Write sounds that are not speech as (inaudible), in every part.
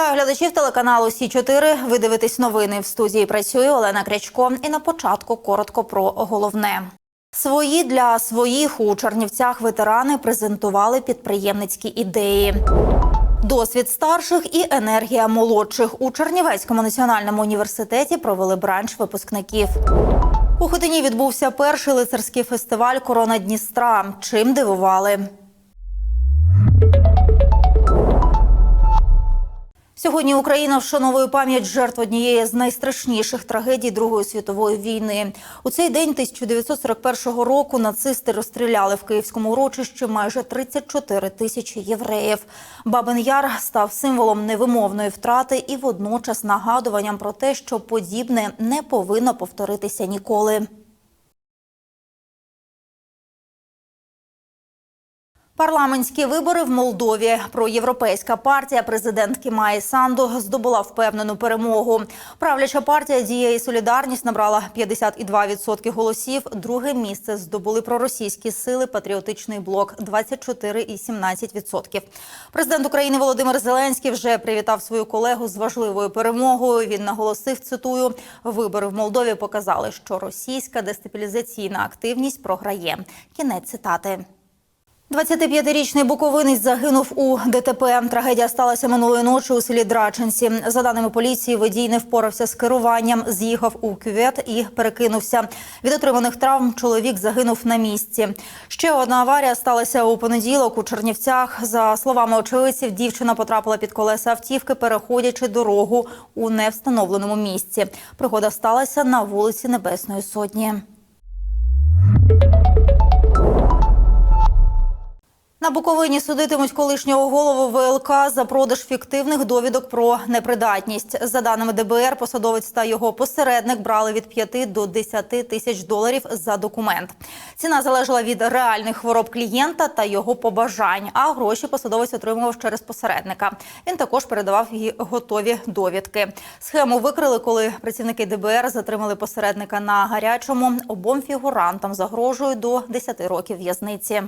Вітаю глядачів телеканалу Сі 4 Ви дивитесь новини в студії. Працює Олена Крячко. І на початку коротко про головне. Свої для своїх у Чернівцях ветерани презентували підприємницькі ідеї. Досвід старших і енергія молодших у Чернівецькому національному університеті провели бранч випускників. У Хотині відбувся перший лицарський фестиваль Корона Дністра. Чим дивували? Сьогодні Україна вшановує пам'ять жертв однієї з найстрашніших трагедій Другої світової війни. У цей день 1941 року нацисти розстріляли в київському урочищі майже 34 тисячі євреїв. Бабин Яр став символом невимовної втрати і водночас нагадуванням про те, що подібне не повинно повторитися ніколи. Парламентські вибори в Молдові. Проєвропейська партія президентки Майї Санду здобула впевнену перемогу. Правляча партія «Дія і Солідарність набрала 52% голосів. Друге місце здобули проросійські сили Патріотичний блок 24,17%. Президент України Володимир Зеленський вже привітав свою колегу з важливою перемогою. Він наголосив, цитую, вибори в Молдові показали, що російська дестабілізаційна активність програє. Кінець цитати. 25-річний буковинець загинув у ДТП. Трагедія сталася минулої ночі у селі Драченці. За даними поліції, водій не впорався з керуванням, з'їхав у кювет і перекинувся. Від отриманих травм чоловік загинув на місці. Ще одна аварія сталася у понеділок у Чернівцях. За словами очевидців, дівчина потрапила під колеса автівки, переходячи дорогу у невстановленому місці. Пригода сталася на вулиці Небесної Сотні. На Буковині судитимуть колишнього голову ВЛК за продаж фіктивних довідок про непридатність. За даними ДБР, посадовець та його посередник брали від 5 до 10 тисяч доларів за документ. Ціна залежала від реальних хвороб клієнта та його побажань. А гроші посадовець отримував через посередника. Він також передавав їй готові довідки. Схему викрили, коли працівники ДБР затримали посередника на гарячому. Обом фігурантам загрожує до 10 років в'язниці.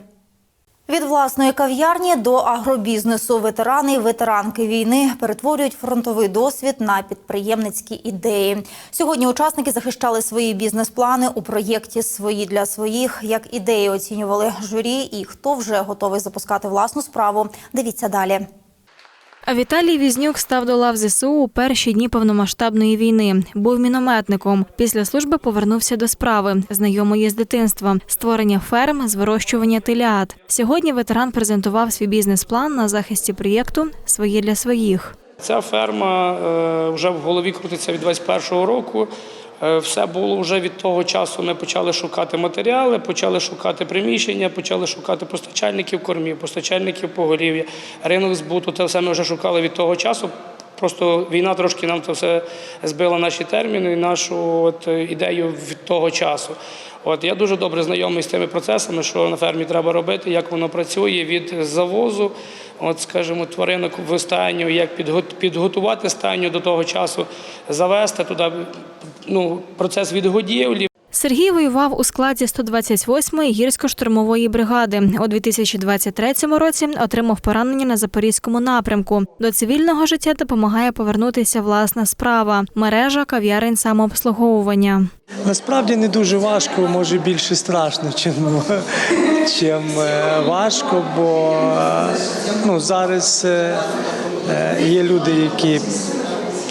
Від власної кав'ярні до агробізнесу ветерани і ветеранки війни перетворюють фронтовий досвід на підприємницькі ідеї. Сьогодні учасники захищали свої бізнес-плани у проєкті Свої для своїх. Як ідеї оцінювали журі і хто вже готовий запускати власну справу. Дивіться далі. Віталій Візнюк став до лав ЗСУ у перші дні повномасштабної війни. Був мінометником. Після служби повернувся до справи, знайомої з дитинства, створення ферм з вирощування телят. Сьогодні ветеран презентував свій бізнес-план на захисті проєкту Свої для своїх. Ця ферма е, вже в голові крутиться від 21-го року. Е, Все було вже від того часу. Ми почали шукати матеріали, почали шукати приміщення, почали шукати постачальників кормів, постачальників поголів'я, ринок збуту. Це все ми вже шукали від того часу. Просто війна трошки нам це все збила наші терміни і нашу от, ідею від того часу. От я дуже добре знайомий з тими процесами, що на фермі треба робити, як воно працює від завозу, от скажімо, тваринок в стайню, як підго- підготувати стайню до того часу, завести туди ну, процес відгодівлі. Сергій воював у складі 128-ї гірсько-штурмової бригади. У 2023 році отримав поранення на запорізькому напрямку. До цивільного життя допомагає повернутися власна справа мережа кав'ярень самообслуговування. Насправді не дуже важко, може більше страшно, чим, (laughs) чим е, важко, бо е, ну, зараз е, є люди, які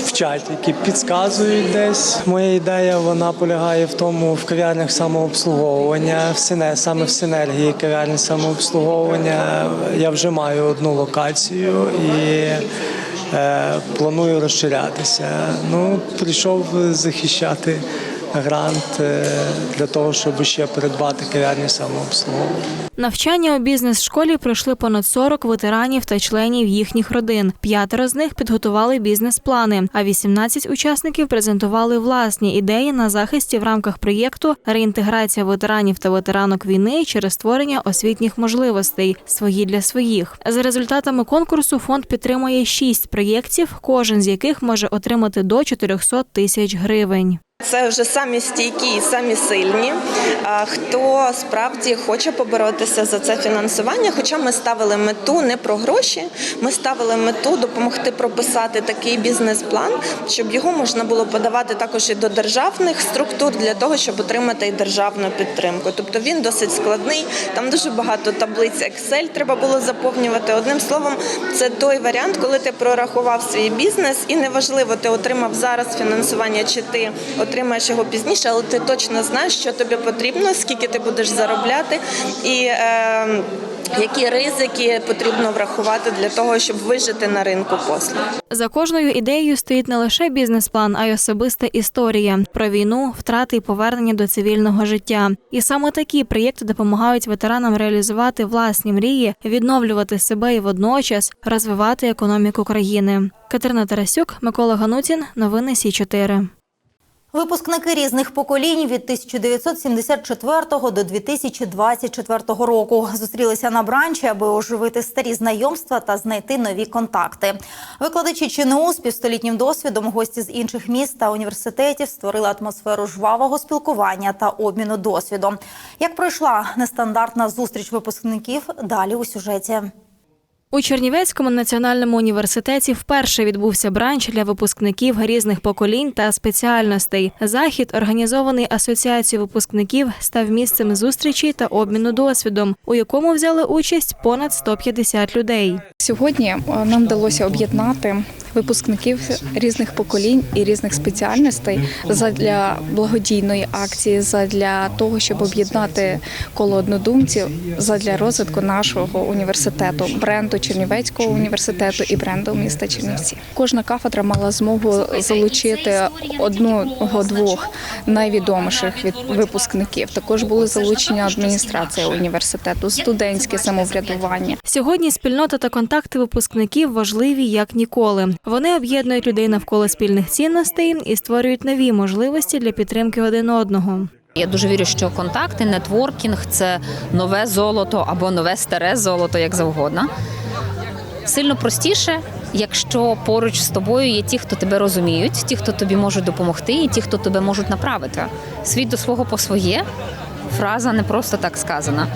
вчать, які підказують десь. Моя ідея вона полягає в тому в кав'ярнях самообслуговування, в сине, саме в синергії кав'ярні самообслуговування. Я вже маю одну локацію і е, планую розширятися. Ну, прийшов захищати грант е, для того, щоб ще придбати кав'ярні самообслуговування. Навчання у бізнес-школі пройшли понад 40 ветеранів та членів їхніх родин. П'ятеро з них підготували бізнес-плани, а 18 учасників презентували власні ідеї на захисті в рамках проєкту реінтеграція ветеранів та ветеранок війни через створення освітніх можливостей свої для своїх. За результатами конкурсу фонд підтримує шість проєктів, кожен з яких може отримати до 400 тисяч гривень. Це вже самі стійкі і самі сильні. Хто справді хоче поборотися за це фінансування? Хоча ми ставили мету не про гроші, ми ставили мету допомогти прописати такий бізнес-план, щоб його можна було подавати також і до державних структур для того, щоб отримати і державну підтримку. Тобто він досить складний. Там дуже багато таблиць Excel треба було заповнювати. Одним словом, це той варіант, коли ти прорахував свій бізнес, і неважливо, ти отримав зараз фінансування, чи ти отримаєш його пізніше, але ти точно знаєш, що тобі потрібно, скільки ти будеш заробляти, і е, які ризики потрібно врахувати для того, щоб вижити на ринку послуг. За кожною ідеєю стоїть не лише бізнес-план, а й особиста історія про війну, втрати і повернення до цивільного життя. І саме такі проєкти допомагають ветеранам реалізувати власні мрії, відновлювати себе і водночас розвивати економіку країни. Катерина Тарасюк, Микола Ганутін, новини Сі 4 Випускники різних поколінь від 1974 до 2024 року зустрілися на бранчі, аби оживити старі знайомства та знайти нові контакти. Викладачі ЧНУ з півстолітнім досвідом, гості з інших міст та університетів створили атмосферу жвавого спілкування та обміну досвідом. Як пройшла нестандартна зустріч випускників? Далі у сюжеті. У Чернівецькому національному університеті вперше відбувся бранч для випускників різних поколінь та спеціальностей. Захід, організований асоціацією випускників, став місцем зустрічі та обміну досвідом, у якому взяли участь понад 150 людей. Сьогодні е, нам вдалося об'єднати випускників різних поколінь і різних спеціальностей задля благодійної акції, задля того, щоб об'єднати коло однодумців, задля розвитку нашого університету, бренду Чернівецького університету і бренду міста Чернівці. Кожна кафедра мала змогу залучити одного-двох найвідоміших від випускників. Також були залучені адміністрація університету, студентське самоврядування. Сьогодні спільнота та контакти випускників важливі як ніколи. Вони об'єднують людей навколо спільних цінностей і створюють нові можливості для підтримки один одного. Я дуже вірю, що контакти, нетворкінг це нове золото або нове старе золото, як завгодно. Сильно простіше, якщо поруч з тобою є ті, хто тебе розуміють, ті, хто тобі можуть допомогти, і ті, хто тебе можуть направити. Світ до свого по своє фраза не просто так сказана.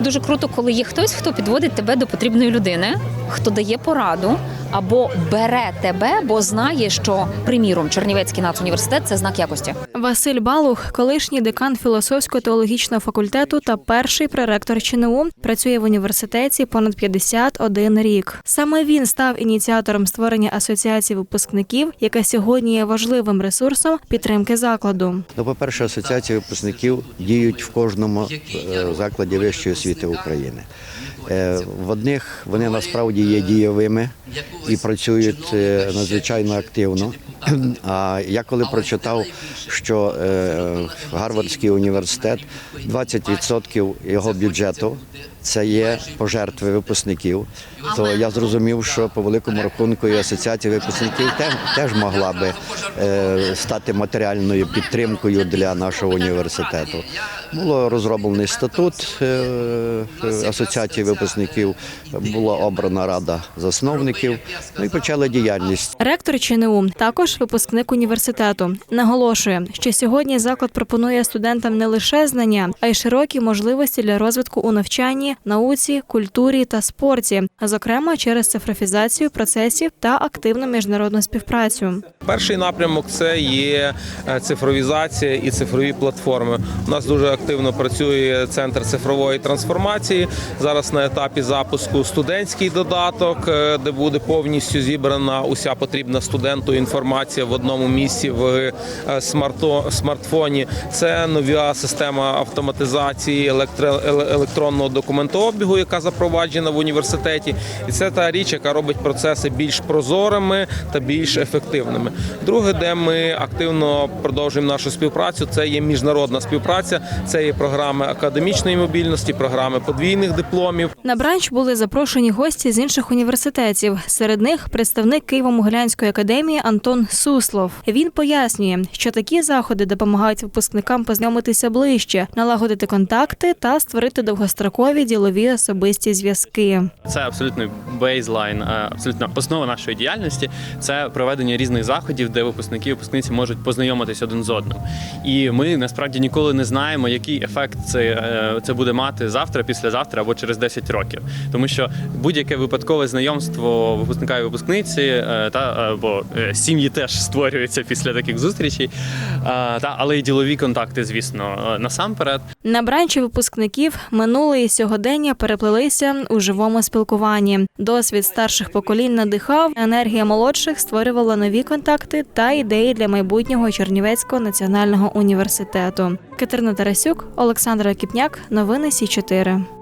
Дуже круто, коли є хтось, хто підводить тебе до потрібної людини, хто дає пораду або бере тебе, бо знає, що, приміром, Чернівецький нацуніверситет це знак якості. Василь Балух, колишній декан філософсько-теологічного факультету та перший проректор ЧНУ, працює в університеті понад 51 рік. Саме він став ініціатором створення асоціації випускників, яка сьогодні є важливим ресурсом підтримки закладу. Ну, по-перше, асоціації випускників діють в кожному е, закладі вищої освіти України. Е, В одних вони насправді є дієвими і працюють е, надзвичайно активно. А я коли прочитав, що е, Гарвардський університет 20% його бюджету це є пожертви випускників, то я зрозумів, що по великому рахунку і асоціація випускників теж, теж могла би е, стати матеріальною підтримкою для нашого університету. Було розроблений статут е, асоціації випускників, була обрана рада засновників, ну і почали діяльність. Ректор ЧНУ, також випускник університету, наголошує, що сьогодні заклад пропонує студентам не лише знання, а й широкі можливості для розвитку у навчанні, науці, культурі та спорті, зокрема через цифрофізацію процесів та активну міжнародну співпрацю. Перший напрямок це є е, цифровізація і цифрові платформи. У нас дуже активно працює центр цифрової трансформації. Зараз на етапі запуску студентський додаток, е, де буде повністю зібрана уся потрібна студенту інформація в одному місці в е, смартфоні. Це нова система автоматизації електро- еле- електронного документообігу, яка запроваджена в університеті. І це та річ, яка робить процеси більш прозорими та більш ефективними. Друге, де ми активно продовжуємо нашу співпрацю, це є міжнародна співпраця, це є програми академічної мобільності, програми подвійних дипломів. На бранч були запрошені гості з інших університетів. Серед них представник Києво-Могилянської академії Антон Суслов. Він пояснює, що такі заходи допомагають випускникам познайомитися ближче, налагодити контакти та створити довгострокові ділові особисті зв'язки. Це абсолютно бейзлайн, е, абсолютно основа нашої діяльності. Це проведення різних заходів, де випускники і випускниці можуть познайомитись один з одним. І ми насправді ніколи не знаємо, який ефект це, е, це буде мати завтра, післязавтра або через 10 років. Тому що будь-яке випадкове знайомство випускника і випускниці е, та або сім'ї теж створюються після таких зустрічей. Та але й ділові контакти, звісно, насамперед. На бранчі випускників минуле і сьогодення переплелися у живому спілкуванні. Досвід старших поколінь надихав, енергія молодших створювала нові контакти та ідеї для майбутнього Чернівецького національного університету. Катерина Тарасюк, Олександра Кіпняк, новини Сі 4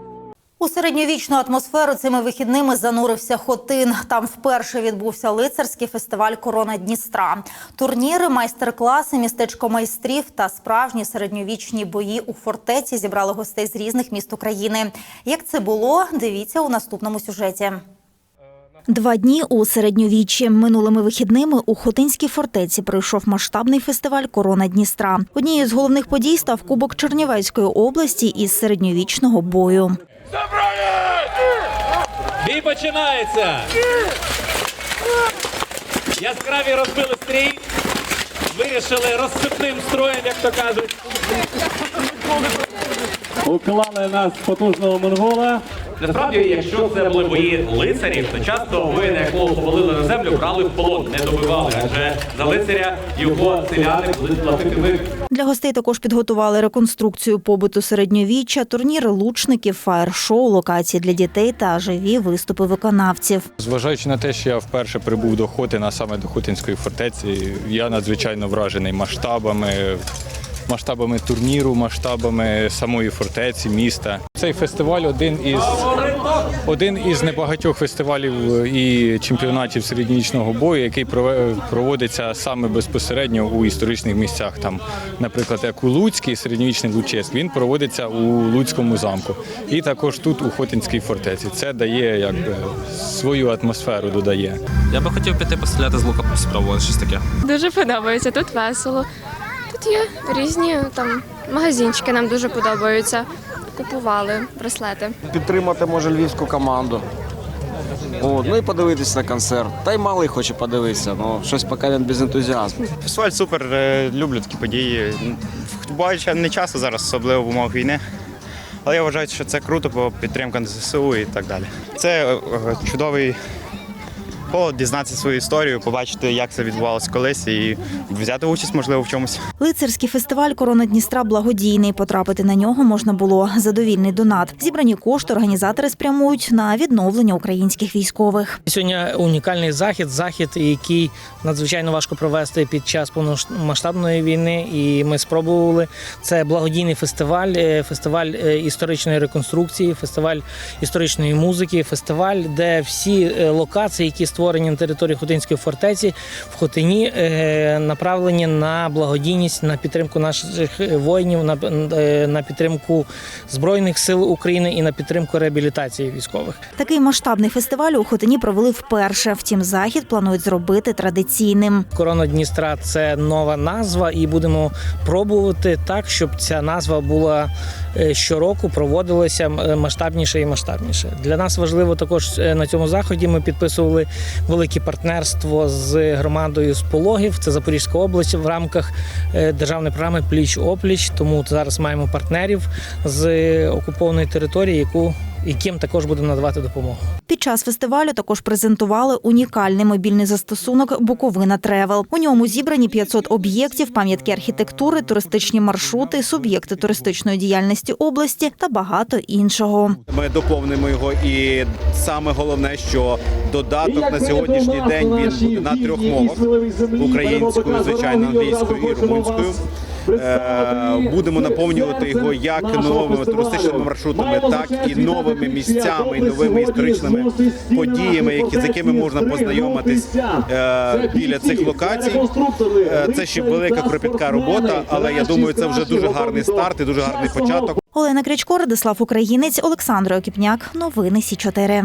У середньовічну атмосферу цими вихідними занурився Хотин. Там вперше відбувся лицарський фестиваль Корона Дністра. Турніри, майстер-класи, містечко майстрів та справжні середньовічні бої у фортеці зібрали гостей з різних міст України. Як це було, дивіться у наступному сюжеті. Два дні у середньовіччі минулими вихідними у Хотинській фортеці пройшов масштабний фестиваль Корона Дністра. Однією з головних подій став Кубок Чернівецької області із середньовічного бою. Бій починається. Яскраві розбили стрій. Вирішили розсипним строєм, як то кажуть. Уклали нас потужного монгола. Насправді, якщо це були бої лицарів, то часто воїни, як лову повалили на землю, брали в полон, не добивали. Адже за лицаря його селяни були платити мир. Для гостей також підготували реконструкцію побуту середньовіччя, турніри лучників, фаєр-шоу, локації для дітей та живі виступи виконавців. Зважаючи на те, що я вперше прибув до Хотина, саме до Хотинської фортеці, я надзвичайно вражений масштабами, масштабами турніру, масштабами самої фортеці, міста. Цей фестиваль один із один із небагатьох фестивалів і чемпіонатів середньовічного бою, який проводиться саме безпосередньо у історичних місцях. Там, наприклад, як у Луцький середньовічний Лучеськ, він проводиться у Луцькому замку. І також тут у Хотинській фортеці. Це дає якби свою атмосферу додає. Я би хотів піти постріляти з лука, спробувати щось таке. Дуже подобається, тут весело. Тут є різні там магазинчики, нам дуже подобаються. Купували браслети. підтримати може львівську команду. От, ну і подивитися на концерт. Та й малий хоче подивитися, ну щось поки він без ентузіазму. Фестиваль супер, е, люблю такі події. Буває не часто зараз, особливо в умовах війни. Але я вважаю, що це круто, бо підтримка ЗСУ і так далі. Це е, чудовий повод дізнатися свою історію, побачити, як це відбувалося колись, і взяти участь, можливо, в чомусь. Лицарський фестиваль Корона Дністра благодійний. Потрапити на нього можна було за довільний донат. Зібрані кошти організатори спрямують на відновлення українських військових. Сьогодні унікальний захід, захід, який надзвичайно важко провести під час повномасштабної війни. І ми спробували. Це благодійний фестиваль, е, фестиваль е, історичної реконструкції, фестиваль історичної музики, фестиваль, де всі е, локації, які створені на території Хотинської фортеці, в Хотині е, направлені на благодійність, на підтримку наших воїнів, на, е, на підтримку збройних сил України і на підтримку реабілітації військових. Такий масштабний фестиваль у Хотині провели вперше. Втім, захід планують зробити традиційним. Корона Дністра це нова назва, і будемо пробувати так, щоб ця назва була е, щороку проводилася е, масштабніше і масштабніше. Для нас важливо також е, на цьому заході. Ми підписували велике партнерство з громадою з Пологів. Це Запорізька область в рамках е, державної програми Пліч опліч. Тому зараз маємо партнерів з окупованої території, яку яким також будемо надавати допомогу. Під час фестивалю також презентували унікальний мобільний застосунок Буковина Тревел. У ньому зібрані 500 об'єктів, пам'ятки архітектури, туристичні маршрути, суб'єкти туристичної діяльності області та багато іншого. Ми доповнимо його, і саме головне, що додаток на сьогоднішній день він буде на трьох мовах: українською, звичайно, англійською і румунською. Е, Будемо наповнювати його як новими туристичними маршрутами, так і новими місцями, і новими історичними подіями, які з якими можна познайомитись е, біля цих локацій. Е, Це ще велика кропітка робота, але я думаю, це вже дуже гарний старт і дуже гарний початок. Олена Крячко, Радислав Українець, Олександр Окіпняк. Новини Сі 4